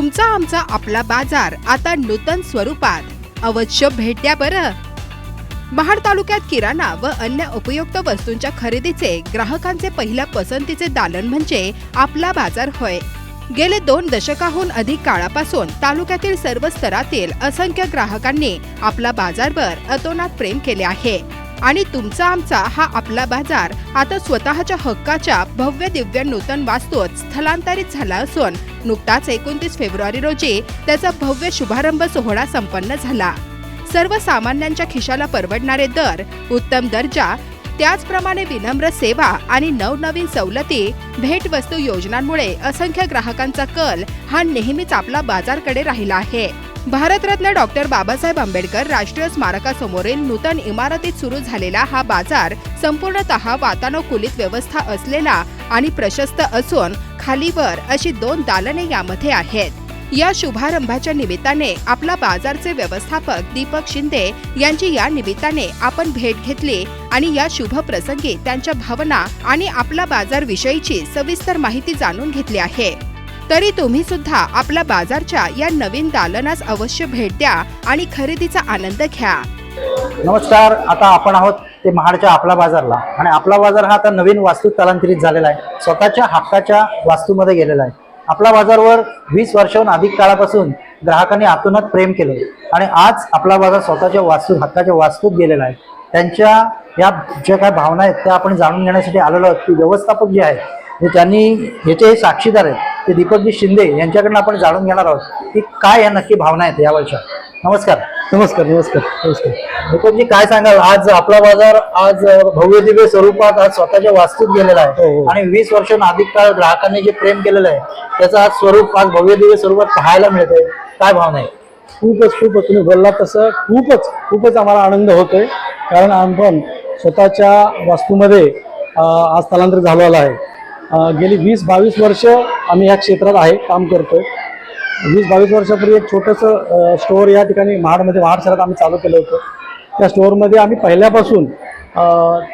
तुमचा आमचा आपला बाजार आता नूतन स्वरूपात. अवश्य भेट द्या बरं. महाड तालुक्यात किराणा व अन्य उपयुक्त वस्तूंच्या खरेदीचे ग्राहकांचे पहिल्या पसंतीचे दालन म्हणजे आपला बाजार होय. गेले दोन दशकाहून अधिक काळापासून तालुक्यातील सर्व स्तरातील असंख्य ग्राहकांनी आपला बाजारवर अतोनात प्रेम केले आहे. आणि तुमचा आमचा हा आपला बाजार. आता स्वतःच्या हक्काच्या भव्य दिव्य नूतन वास्तूत स्थलांतरित झाला असून नुकताच एकोणतीस फेब्रुवारी रोजी त्याचा भव्य शुभारंभ सोहळा संपन्न झाला. सर्वसामान्यांच्या खिशाला परवडणारे दर उत्तम दर्जा त्याचप्रमाणे विनम्र सेवा आणि नवनवीन सवलती भेटवस्तू योजनांमुळे असंख्य ग्राहकांचा कल हा नेहमीच आपला बाजारकडे राहिला आहे. भारतरत्न डॉक्टर बाबासाहेब आंबेडकर राष्ट्रीय स्मारकासमोरील नूतन इमारतीत सुरू झालेला हा बाजार संपूर्णतः वातानुकूलित व्यवस्था असलेला आणि प्रशस्त असून खालीवर अशी दोन दालने यामध्ये आहेत. या शुभारंभाच्या निमित्ताने आपला बाजारचे व्यवस्थापक दीपक शिंदे यांची या निमित्ताने आपण भेट घेतली आणि या शुभ प्रसंगी त्यांच्या भावना आणि आपला बाजार विषयीची सविस्तर माहिती जाणून घेतली आहे. तरी तुम्ही सुद्धा आपल्या बाजारच्या या नवीन दालनास अवश्य भेट द्या आणि खरेदीचा आनंद घ्या. नमस्कार आता आपण आहोत ते महाडच्या आपला बाजारला. आणि आपला बाजार हा आता नवीन वास्तू स्थलांतरित झालेला आहे. स्वतःच्या हक्काच्या वास्तूमध्ये गेलेला आहे. आपला बाजारवर वीस वर्षाहून अधिक काळापासून ग्राहकांनी आतूनच प्रेम केलं. आणि आज आपला बाजार स्वतःच्या वास्तू हक्काच्या वास्तूत गेलेला आहे. त्यांच्या या ज्या काय भावना आहेत त्या आपण जाणून घेण्यासाठी आलेलो आहोत. की व्यवस्थापक जे आहेत त्यांनी याचे हे साक्षीदार आहेत ते दीपकजी शिंदे यांच्याकडनं आपण जाणून घेणार आहोत की काय या नक्की भावना आहेत यावरच्या नमस्कार. नमस्कार नमस्कार नमस्कार. दीपकजी काय सांगाल? आज आपला बाजार आज भव्य दिव्य स्वरूपात आज स्वतःच्या वास्तूत गेलेला हो, आहे. हो. आणि वीस वर्षांहून अधिक काळ ग्राहकांनी जे प्रेम केलेलं आहे त्याचं आज स्वरूप आज भव्य दिव्य स्वरूपात पाहायला मिळतंय. काय भावना आहे? खूपच खूपच. तुम्ही बोलला तसं खूपच खूपच आम्हाला आनंद होतोय. कारण आपण स्वतःच्या वास्तूमध्ये आज स्थलांतरित झालेला आहे. गेली वीस बावीस वर्ष आम्ही या क्षेत्रात आहे काम करतोय. वीस बावीस वर्षापूर्वी एक छोटंसं स्टोअर या ठिकाणी महाडमध्ये महाड शहरात आम्ही चालू केलं होतं. त्या स्टोअरमध्ये आम्ही पहिल्यापासून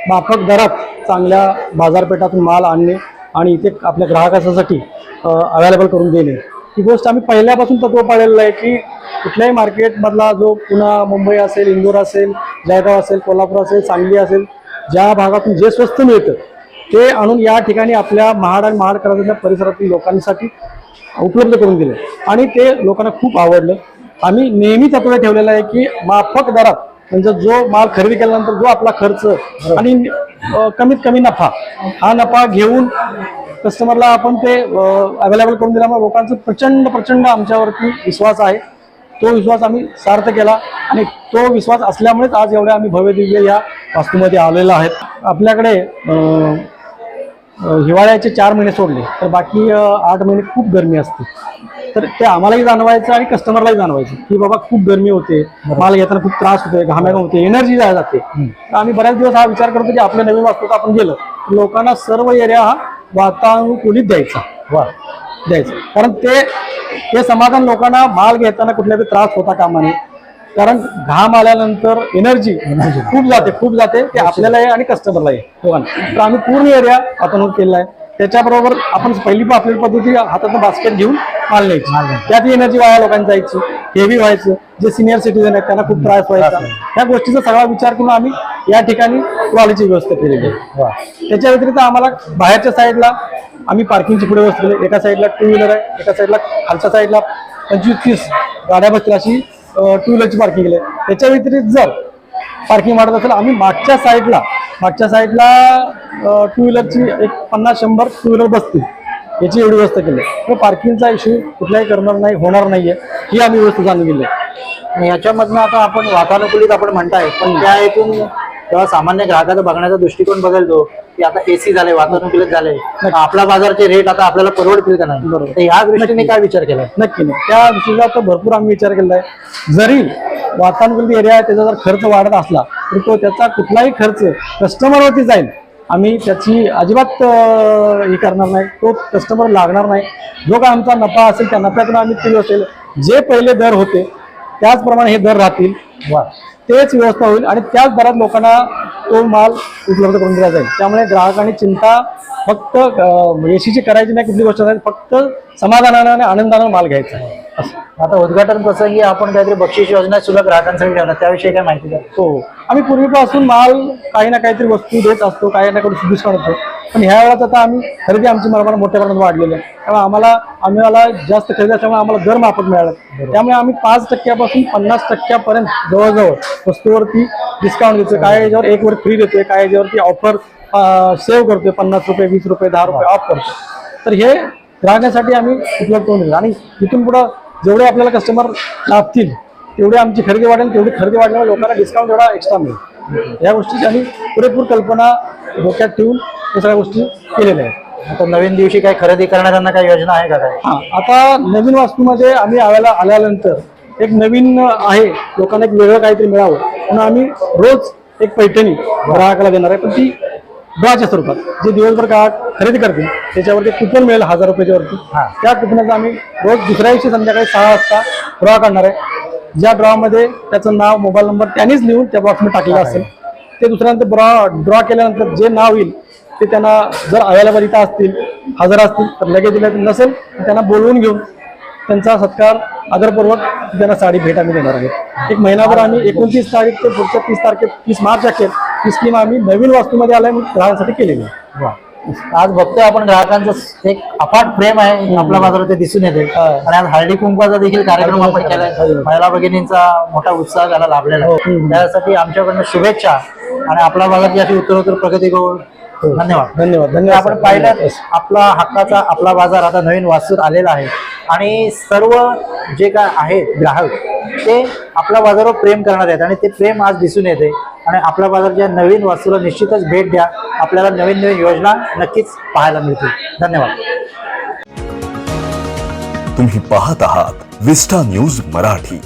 माफक दरात चांगल्या बाजारपेठातून माल आणणे आणि इथे आपल्या ग्राहकासाठी अवेलेबल करून देणे. ही गोष्ट आम्ही पहिल्यापासून तत्व पाळलेलं आहे की कुठल्याही मार्केटमधला जो पुन्हा मुंबई असेल इंदोर असेल जळगाव असेल कोल्हापूर असेल सांगली असेल ज्या भागातून जे स्वस्त मिळतं ते आणून या ठिकाणी आपल्या महाड आणि महाड कराच्या परिसरातील लोकांसाठी उपलब्ध करून दिले. आणि ते लोकांना खूप आवडलं. आम्ही नेहमीच आपल्याला ठेवलेलं आहे की माफक दरात म्हणजे जो माल खरेदी केल्यानंतर जो आपला खर्च आणि कमीत कमी नफा हा नफा घेऊन कस्टमरला आपण ते अवेलेबल करून दिल्यामुळे लोकांचा प्रचंड प्रचंड आमच्यावरती विश्वास आहे. तो विश्वास आम्ही सार्थ केला आणि तो विश्वास असल्यामुळेच आज एवढ्या आम्ही भव्य दिव्य या वास्तूमध्ये आलेला आहेत. आपल्याकडे हिवाळ्याचे चार महिने सोडले तर बाकी आठ महिने खूप गरमी असते. तर ते आम्हालाही जाणवायचं आणि कस्टमरलाही जाणवायचं की बाबा खूप गरमी होते माल घेताना खूप त्रास होतोय घाम्याघाम होते एनर्जी जाते. तर आम्ही बऱ्याच दिवस हा विचार करतो की आपल्या नवीन वास्तूत आपण गेलं लोकांना सर्व एरिया हा वातानुकूलित द्यायचा. वा. द्यायचं. कारण ते ते समाधान लोकांना माल घेताना कुठल्या तरी त्रास होता कामा नये कारण घाम आल्यानंतर एनर्जी खूप जाते खूप जाते. ते आपल्याला आहे आणि कस्टमरला आहे. दोघांना तर आम्ही पूर्ण एरिया वातावरण केलेला आहे. त्याच्याबरोबर आपण पहिली आपली पद्धती हातातून बास्केट घेऊन माल न्यायची. त्यात एनर्जी वाया लोकांना जायची. हेवी व्हायचं. जे सिनियर सिटीजन आहेत त्यांना खूप त्रास व्हायचा. त्या गोष्टीचा सगळा विचार करून आम्ही या ठिकाणी ट्रॉलीची व्यवस्था केलेली आहे. त्याच्या व्यतिरिक्त आम्हाला बाहेरच्या साईडला आम्ही पार्किंगची पुढे व्यवस्था केली एका साईडला टू व्हीलर आहे एका साईडला खालच्या साईडला पंचवीस तीस गाड्या बसतील अशी टू व्हीलरची पार्किंग केली आहे. त्याच्या व्यतिरिक्त जर पार्किंग वाढत असेल आम्ही मागच्या साईडला मागच्या साईडला टू व्हीलरची एक पन्नास शंभर टू व्हीलर बसतील. याची एवढी व्यवस्था केली तर पार्किंगचा इश्यू कुठलाही करणार नाही होणार नाहीये. ही आम्ही व्यवस्था जाणून गेली आहे. याच्यामधनं आता आपण वातानुकूलित आपण म्हणताय पण त्या एकूण तेव्हा सामान्य ग्राहकाचा बघण्याचा दृष्टिकोन बदलतो की आता एसी झालंय वातानुकूलित झालंय. आपला बाजारचे रेट आता आपल्याला परवडतील का नाही? बरोबर. तर ह्या दृष्टीने काय विचार केलाय? नक्की नाही. त्या दृष्टीचा तर भरपूर आम्ही विचार केला आहे जरी वातानुकूलित एरिया आहे त्याचा जर खर्च वाढत असला तर तो त्याचा कुठलाही खर्च कस्टमरवरती जाईल. आम्ही त्याची अजिबात हे करणार नाही. तो कस्टमर लागणार नाही. जो काय आमचा नफा असेल त्या नफ्यातून आम्ही केलं असेल. जे पहिले दर होते त्याचप्रमाणे हे दर राहतील. वा. तेच व्यवस्था होईल आणि त्याच दरात लोकांना तो माल उपलब्ध करून दिला जाईल. त्यामुळे ग्राहकांनी चिंता फक्त एसीची करायची नाही कुठली गोष्ट नाही फक्त समाधानानं आणि आनंदानं माल घ्यायचा. आहे आता उद्घाटन प्रसंगी आपण काहीतरी बक्षीस योजना सुद्धा ग्राहकांसाठी ठेवणार त्याविषयी काय माहिती द्या? हो. आम्ही पूर्वीपासून माल काही ना काहीतरी वस्तू देत असतो काही ना काही डिस्काउंट असतो पण ह्या वेळेस आता आम्ही खरेदी आमची मला मोठ्या प्रमाणात वाढलेली आहे. त्यामुळे आम्हाला आम्हाला जास्त खरेदी असल्यामुळे आम्हाला दर माफक मिळाला. त्यामुळे आम्ही पाच टक्क्यापासून पन्नास टक्क्यापर्यंत जवळजवळ वस्तूवरती डिस्काउंट देतोय काय याच्यावर एक वर फ्री देतोय काय याच्यावरती ऑफर सेव्ह करतोय पन्नास रुपये वीस रुपये दहा रुपये ऑफ करतो तर हे ग्राहकांसाठी आम्ही उपलब्ध करून दिलं. आणि इथून पुढं जेवढे आपल्याला कस्टमर लाभतील तेवढी आमची खरेदी वाढेल तेवढी खरेदी वाढल्यामुळे लोकांना डिस्काउंट एवढा एक्स्ट्रा मिळेल. या गोष्टीची आम्ही पुरेपूर कल्पना डोक्यात ठेवून या सगळ्या गोष्टी केलेल्या आहेत. आता नवीन दिवशी काही खरेदी करणाऱ्यांना काही योजना आहे का काय हा. आता नवीन वास्तूमध्ये आम्ही आल्याला आल्यानंतर एक नवीन आहे. लोकांना एक वेगळं काहीतरी मिळावं. म्हणून आम्ही रोज एक पैठणी ग्राहकाला देणार आहे. पण ती ड्रॉच्या स्वरूपात जे दिवसभर ग्राहक खरेदी करतील त्याच्यावरती कुपन मिळेल हजार रुपयाच्यावरती हा. त्या कुपनाचा आम्ही रोज दुसऱ्या दिवशी संध्याकाळी सहा वाजता ड्रॉ करणार आहे. ज्या ड्रॉमध्ये त्याचं नाव मोबाईल नंबर त्यांनीच लिहून त्या बॉक्समध्ये टाकलेलं असेल. ते दुसऱ्यानंतर ड्रॉ ड्रॉ केल्यानंतर जे नाव येईल ते त्यांना जर अवेलेबल इथं असतील हजर असतील तर लगेच दिलं नसेल तर त्यांना बोलवून घेऊन त्यांचा सत्कार आदरपूर्वक त्यांना साडी भेट आम्ही देणार आहे एक महिनाभर आम्ही एकोणतीस तारीख ते पुढच्या तीस तारखे तीस मार्च अखेर ही स्कीम आम्ही नवीन वास्तूमध्ये आल्या ग्राहकांसाठी केलेली आहे. आज बघतोय आपण ग्राहकांचं एक अफाट प्रेम आहे आपल्या बाजारात ते दिसून येते हा. आणि आज हळदी कुंकवाचा देखील कार्यक्रम आपण केलाय. महिला भगिनींचा मोठा उत्साह त्याला लाभलेला हो. आहे हम्म. त्यासाठी आमच्याकडनं शुभेच्छा आणि आपल्या भागाची अशी उत्तरोत्तर प्रगती करून धन्यवाद. धन्यवाद. तर धन्यवाद आपण. पाहिलं. आपला हक्काचा आपला बाजार आता नवीन वास्तूत आलेला आहे. आणि सर्व जे काय आहेत ग्राहक ते आपल्या बाजारावर प्रेम करणार आहेत. आणि ते प्रेम आज दिसून येते. आणि आपल्या बाजारच्या नवीन वास्तूला निश्चितच भेट द्या. आपल्याला नवीन नवीन योजना नक्कीच पाहायला मिळतील. धन्यवाद. तुम्ही पाहत आहात विस्टा न्यूज मराठी.